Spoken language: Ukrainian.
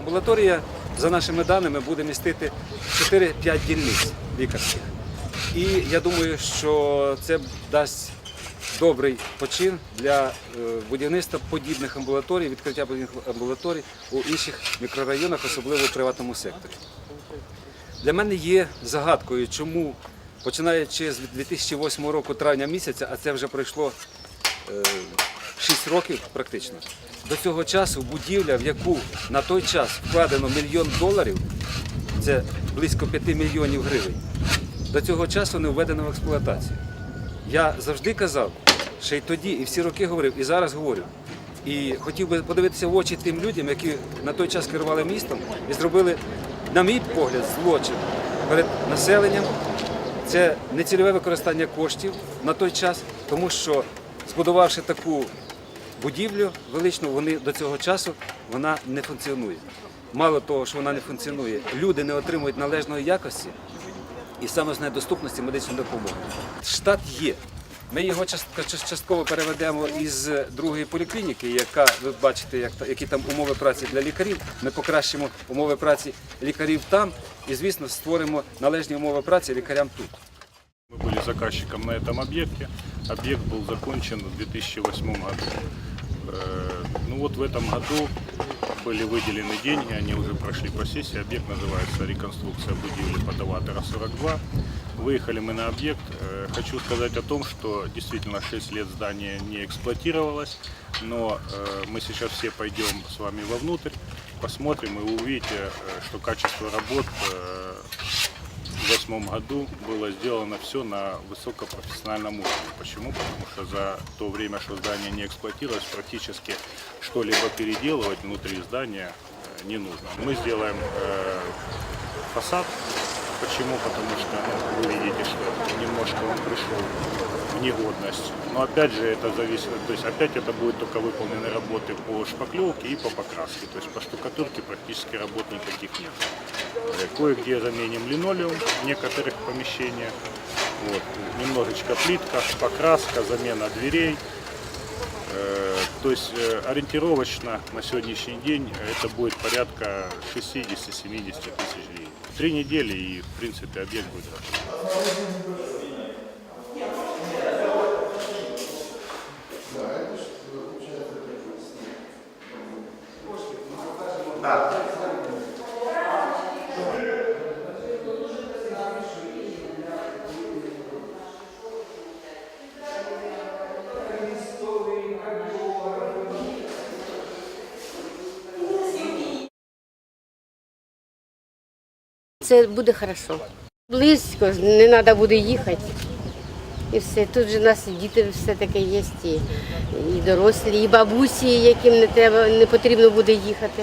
Амбулаторія, за нашими даними, буде містити 4-5 дільниць лікарських. І я думаю, що це дасть добрий почин для е, будівництва подібних амбулаторій, відкриття подібних амбулаторій у інших мікрорайонах, особливо в приватному секторі. Для мене є загадкою, чому починаючи з 2008 року травня місяця, а це вже пройшло 6 років практично. До цього часу будівля, в яку на той час вкладено мільйон доларів, це близько 5 мільйонів гривень, до цього часу не введено в експлуатацію. Я завжди казав, ще й тоді, і всі роки говорив, і зараз говорю. І хотів би подивитися в очі тим людям, які на той час керували містом і зробили, на мій погляд, злочин перед населенням. Це нецільове використання коштів на той час, тому що збудувавши таку будівлю величну, вони до цього часу вона не функціонує. Мало того, що вона не функціонує, люди не отримують належної якості і саме з недоступності медичної допомоги. Штат є. Ми його частково переведемо із другої поліклініки, яка ви бачите, як які там умови праці для лікарів. Ми покращимо умови праці лікарів там і, звісно, створимо належні умови праці лікарям тут. Заказчиком на этом объекте. Объект был закончен в 2008 году. Э, Ну вот в этом году были выделены деньги, они уже прошли по сессии. Объект называется «Реконструкция будивли подаватора 42». Выехали мы на объект. Э, Хочу сказать о том, что действительно 6 лет здание не эксплуатировалось, но э, мы сейчас все пойдем с вами вовнутрь, посмотрим и увидите, что качество работ 2008 году было сделано все на высокопрофессиональном уровне. Почему? Потому что за то время, что здание не эксплуатировалось, практически что-либо переделывать внутри здания э, не нужно. Мы сделаем э, фасад. Почему? Потому что ну, вы видите, что немножко он пришел в негодность. Но опять же это зависит, то есть опять это будет только выполнены работы по шпаклевке и по покраске. То есть по штукатурке практически работ никаких нет. Кое-где заменим линолеум в некоторых помещениях. Вот. Немножечко плитка, покраска, замена дверей. Э, То есть э, ориентировочно на сегодняшний день это будет порядка 60-70 тысяч гривен. Три недели и в принципе объект будет готов. Це буде хорошо. Близько, не треба буде їхати. І все. Тут же у нас і діти все таке є, і дорослі, і бабусі, яким не треба, не потрібно буде їхати.